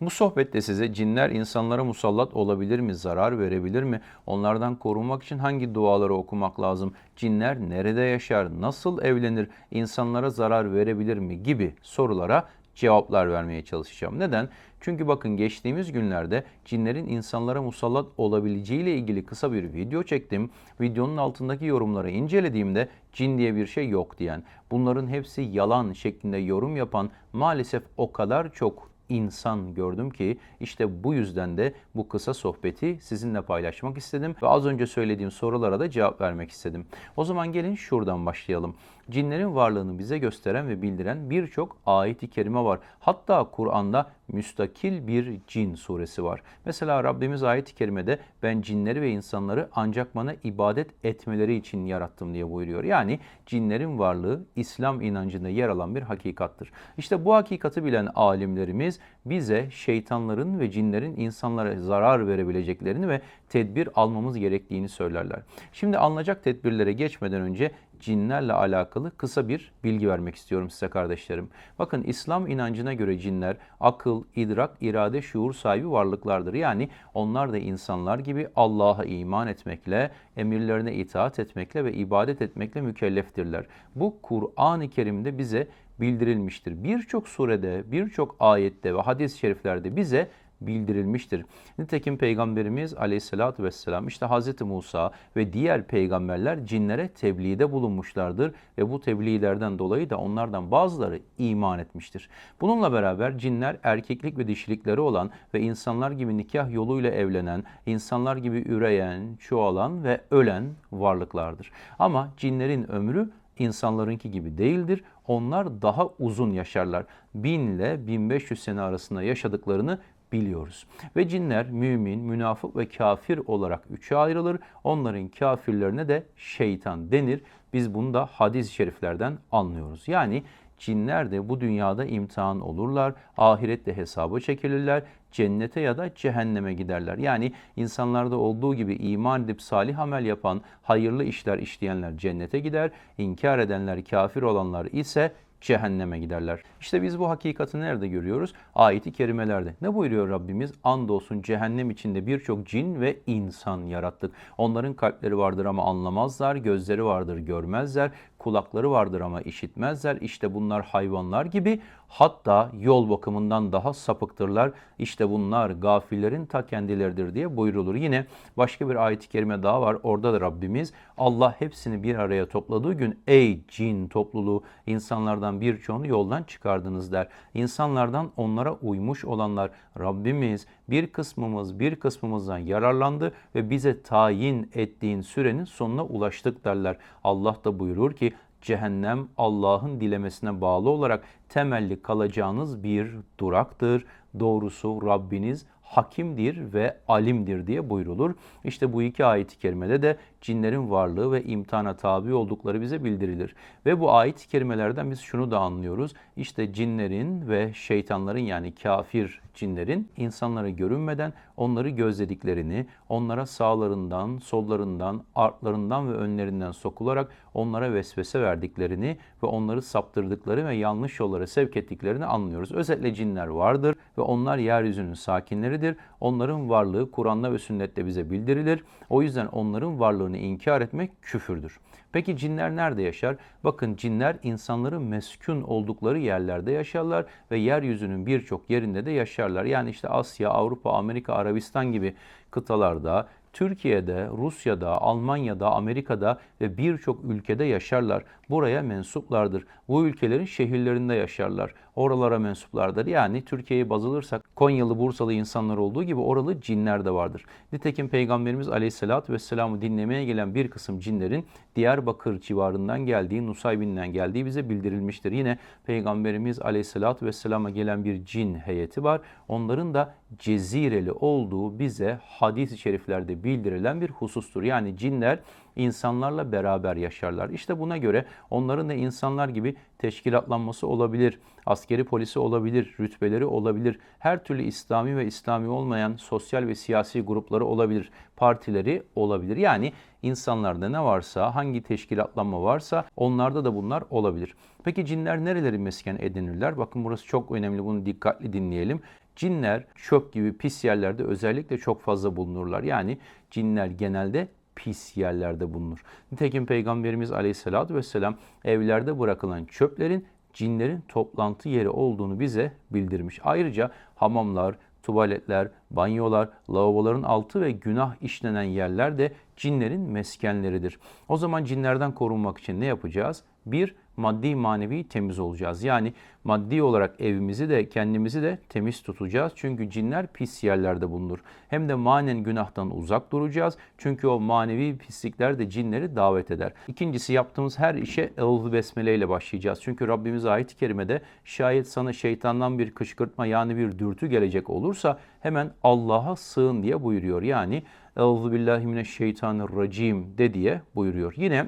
Bu sohbette size cinler insanlara musallat olabilir mi, zarar verebilir mi, onlardan korunmak için hangi duaları okumak lazım, cinler nerede yaşar, nasıl evlenir, insanlara zarar verebilir mi gibi sorulara cevaplar vermeye çalışacağım. Neden? Çünkü bakın geçtiğimiz günlerde cinlerin insanlara musallat olabileceği ile ilgili kısa bir video çektim. Videonun altındaki yorumları incelediğimde cin diye bir şey yok diyen, bunların hepsi yalan şeklinde yorum yapan maalesef o kadar çok insan gördüm ki işte bu yüzden de bu kısa sohbeti sizinle paylaşmak istedim ve az önce söylediğim sorulara da cevap vermek istedim. O zaman gelin şuradan başlayalım. Cinlerin varlığını bize gösteren ve bildiren birçok ayet-i kerime var. Hatta Kur'an'da müstakil bir cin suresi var. Mesela Rabbimiz ayet-i kerimede ben cinleri ve insanları ancak bana ibadet etmeleri için yarattım diye buyuruyor. Yani cinlerin varlığı İslam inancında yer alan bir hakikattır. İşte bu hakikati bilen alimlerimiz bize şeytanların ve cinlerin insanlara zarar verebileceklerini ve tedbir almamız gerektiğini söylerler. Şimdi alınacak tedbirlere geçmeden önce cinlerle alakalı kısa bir bilgi vermek istiyorum size kardeşlerim. Bakın İslam inancına göre cinler akıl, idrak, irade, şuur sahibi varlıklardır. Yani onlar da insanlar gibi Allah'a iman etmekle, emirlerine itaat etmekle ve ibadet etmekle mükelleftirler. Bu Kur'an-ı Kerim'de bize bildirilmiştir. Birçok surede, birçok ayette ve hadis-i şeriflerde bize bildirilmiştir. Nitekim Peygamberimiz aleyhissalatü vesselam işte Hz. Musa ve diğer peygamberler cinlere tebliğde bulunmuşlardır ve bu tebliğlerden dolayı da onlardan bazıları iman etmiştir. Bununla beraber cinler erkeklik ve dişilikleri olan ve insanlar gibi nikah yoluyla evlenen, insanlar gibi üreyen, çoğalan ve ölen varlıklardır. Ama cinlerin ömrü insanlarınki gibi değildir. Onlar daha uzun yaşarlar. 1000 ile 1500 sene arasında yaşadıklarını biliyoruz. Ve cinler mümin, münafık ve kafir olarak üçe ayrılır. Onların kafirlerine de şeytan denir. Biz bunu da hadis-i şeriflerden anlıyoruz. Yani cinler de bu dünyada imtihan olurlar, ahirette hesaba çekilirler, cennete ya da cehenneme giderler. Yani insanlarda olduğu gibi iman edip salih amel yapan, hayırlı işler işleyenler cennete gider, inkar edenler, kafir olanlar ise cehenneme giderler. İşte biz bu hakikati nerede görüyoruz? Ayeti kerimelerde. Ne buyuruyor Rabbimiz? Andolsun cehennem içinde birçok cin ve insan yarattık. Onların kalpleri vardır ama anlamazlar, gözleri vardır görmezler, kulakları vardır ama işitmezler. İşte bunlar hayvanlar gibi hatta yol bakımından daha sapıktırlar. İşte bunlar gafillerin ta kendileridir diye buyrulur. Yine başka bir ayet-i kerime daha var. Orada da Rabbimiz Allah hepsini bir araya topladığı gün ey cin topluluğu insanlardan birçoğunu yoldan çıkardınız der. İnsanlardan onlara uymuş olanlar Rabbimiz bir kısmımız bir kısmımızdan yararlandı ve bize tayin ettiğin sürenin sonuna ulaştık derler. Allah da buyurur ki cehennem Allah'ın dilemesine bağlı olarak temelli kalacağınız bir duraktır. Doğrusu Rabbiniz hakimdir ve alimdir diye buyrulur. İşte bu iki ayet-i kerimede de cinlerin varlığı ve imtihana tabi oldukları bize bildirilir. Ve bu ayet-i kerimelerden biz şunu da anlıyoruz. İşte cinlerin ve şeytanların yani kafir cinlerin insanlara görünmeden onları gözlediklerini, onlara sağlarından, sollarından, artlarından ve önlerinden sokularak onlara vesvese verdiklerini ve onları saptırdıkları ve yanlış yollara sevk ettiklerini anlıyoruz. Özetle cinler vardır ve onlar yeryüzünün sakinleridir. Onların varlığı Kur'an'da ve sünnette bize bildirilir. O yüzden onların varlığını inkar etmek küfürdür. Peki cinler nerede yaşar? Bakın cinler insanların meskun oldukları yerlerde yaşarlar ve yeryüzünün birçok yerinde de yaşarlar. Yani işte Asya, Avrupa, Amerika, Arabistan gibi kıtalarda Türkiye'de, Rusya'da, Almanya'da, Amerika'da ve birçok ülkede yaşarlar. Buraya mensuplardır. Bu ülkelerin şehirlerinde yaşarlar. Oralara mensuplardır. Yani Türkiye'yi baz alırsak Konyalı, Bursalı insanlar olduğu gibi oralı cinler de vardır. Nitekim Peygamberimiz Aleyhisselatü Vesselam'ı dinlemeye gelen bir kısım cinlerin Diyarbakır civarından geldiği, Nusaybin'den geldiği bize bildirilmiştir. Yine Peygamberimiz Aleyhisselatü Vesselam'a gelen bir cin heyeti var. Onların da cezireli olduğu bize hadis-i şeriflerde bildirilen bir husustur. Yani cinler insanlarla beraber yaşarlar. İşte buna göre onların da insanlar gibi teşkilatlanması olabilir, askeri polisi olabilir, rütbeleri olabilir, her türlü İslami ve İslami olmayan sosyal ve siyasi grupları olabilir, partileri olabilir. Yani insanlarda ne varsa, hangi teşkilatlanma varsa onlarda da bunlar olabilir. Peki cinler nereleri mesken edinirler? Bakın burası çok önemli, bunu dikkatli dinleyelim. Cinler çöp gibi pis yerlerde özellikle çok fazla bulunurlar. Yani cinler genelde pis yerlerde bulunur. Nitekim Peygamberimiz Aleyhisselatü Vesselam evlerde bırakılan çöplerin cinlerin toplantı yeri olduğunu bize bildirmiş. Ayrıca hamamlar, tuvaletler, banyolar, lavaboların altı ve günah işlenen yerler de cinlerin meskenleridir. O zaman cinlerden korunmak için ne yapacağız? Bir, maddi manevi temiz olacağız. Yani maddi olarak evimizi de kendimizi de temiz tutacağız. Çünkü cinler pis yerlerde bulunur. Hem de manen günahtan uzak duracağız. Çünkü o manevi pislikler de cinleri davet eder. İkincisi yaptığımız her işe Eûzü Besmele ile başlayacağız. Çünkü Rabbimiz ayet-i kerimede şayet sana şeytandan bir kışkırtma yani bir dürtü gelecek olursa hemen Allah'a sığın diye buyuruyor. Yani Eûzü billahi mineşşeytanirracim de diye buyuruyor. Yine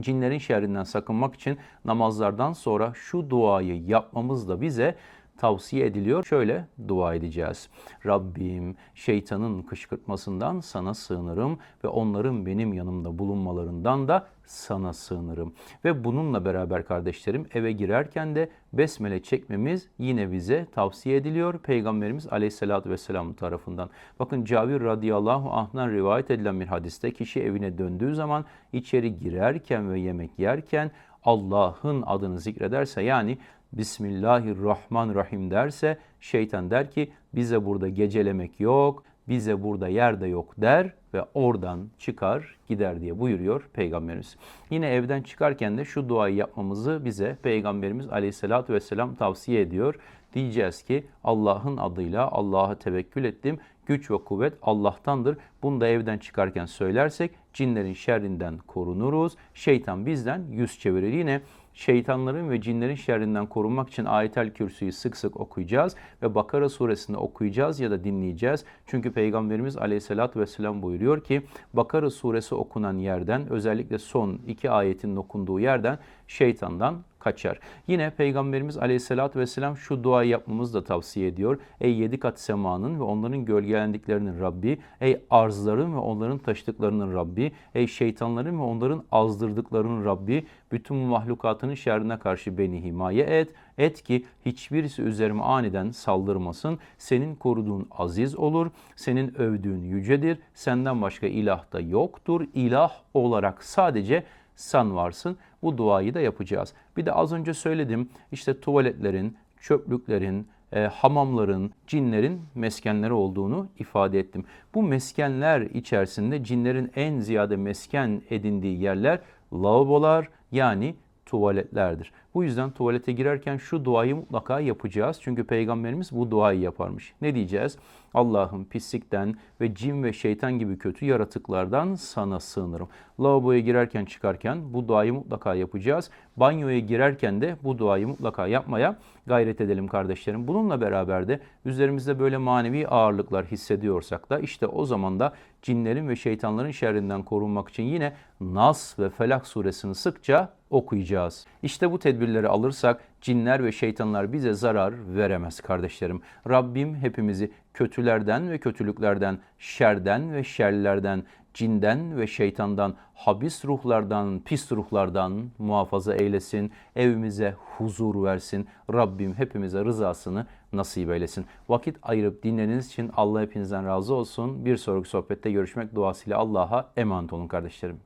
cinlerin şerrinden sakınmak için namazlardan sonra şu duayı yapmamız da bize tavsiye ediliyor. Şöyle dua edeceğiz. Rabbim şeytanın kışkırtmasından sana sığınırım ve onların benim yanımda bulunmalarından da sana sığınırım. Ve bununla beraber kardeşlerim eve girerken de besmele çekmemiz yine bize tavsiye ediliyor Peygamberimiz Aleyhisselatü Vesselam tarafından. Bakın Cabir radıyallahu anh'dan rivayet edilen bir hadiste kişi evine döndüğü zaman içeri girerken ve yemek yerken Allah'ın adını zikrederse yani Bismillahirrahmanirrahim derse şeytan der ki bize burada gecelemek yok, bize burada yerde yok der ve oradan çıkar gider diye buyuruyor Peygamberimiz. Yine evden çıkarken de şu duayı yapmamızı bize Peygamberimiz aleyhissalatü vesselam tavsiye ediyor. Diyeceğiz ki Allah'ın adıyla Allah'a tevekkül ettim. Güç ve kuvvet Allah'tandır. Bunu da evden çıkarken söylersek cinlerin şerrinden korunuruz. Şeytan bizden yüz çevirir. Yine şeytanların ve cinlerin şerrinden korunmak için ayetel kürsüyü sık sık okuyacağız ve Bakara suresinde okuyacağız ya da dinleyeceğiz. Çünkü Peygamberimiz aleyhissalatü vesselam buyuruyor ki Bakara suresi okunan yerden özellikle son iki ayetin okunduğu yerden şeytandan kaçar. Yine Peygamberimiz Aleyhisselatü Vesselam şu duayı yapmamızı da tavsiye ediyor. Ey yedi kat semanın ve onların gölgelendiklerinin Rabbi, ey arzların ve onların taşıdıklarının Rabbi, ey şeytanların ve onların azdırdıklarının Rabbi, bütün mahlukatının şerrine karşı beni himaye et. Et ki hiçbirisi üzerime aniden saldırmasın. Senin koruduğun aziz olur, senin övdüğün yücedir. Senden başka ilah da yoktur. İlah olarak sadece sen varsın. Bu duayı da yapacağız. Bir de az önce söyledim işte tuvaletlerin, çöplüklerin, e, hamamların, cinlerin meskenleri olduğunu ifade ettim. Bu meskenler içerisinde cinlerin en ziyade mesken edindiği yerler lavabolar yani tuvaletlerdir. Bu yüzden tuvalete girerken şu duayı mutlaka yapacağız. Çünkü Peygamberimiz bu duayı yaparmış. Ne diyeceğiz? Allah'ım pislikten ve cin ve şeytan gibi kötü yaratıklardan sana sığınırım. Lavaboya girerken çıkarken bu duayı mutlaka yapacağız. Banyoya girerken de bu duayı mutlaka yapmaya gayret edelim kardeşlerim. Bununla beraber de üzerimizde böyle manevi ağırlıklar hissediyorsak da işte o zaman da cinlerin ve şeytanların şerrinden korunmak için yine Nas ve Felak suresini sıkça okuyacağız. İşte bu tedbirleri alırsak cinler ve şeytanlar bize zarar veremez kardeşlerim. Rabbim hepimizi kötülerden ve kötülüklerden, şerden ve şerlerden, cinden ve şeytandan, habis ruhlardan, pis ruhlardan muhafaza eylesin. Evimize huzur versin. Rabbim hepimize rızasını nasip eylesin. Vakit ayırıp dinlediğiniz için Allah hepinizden razı olsun. Bir sonraki sohbette görüşmek duasıyla Allah'a emanet olun kardeşlerim.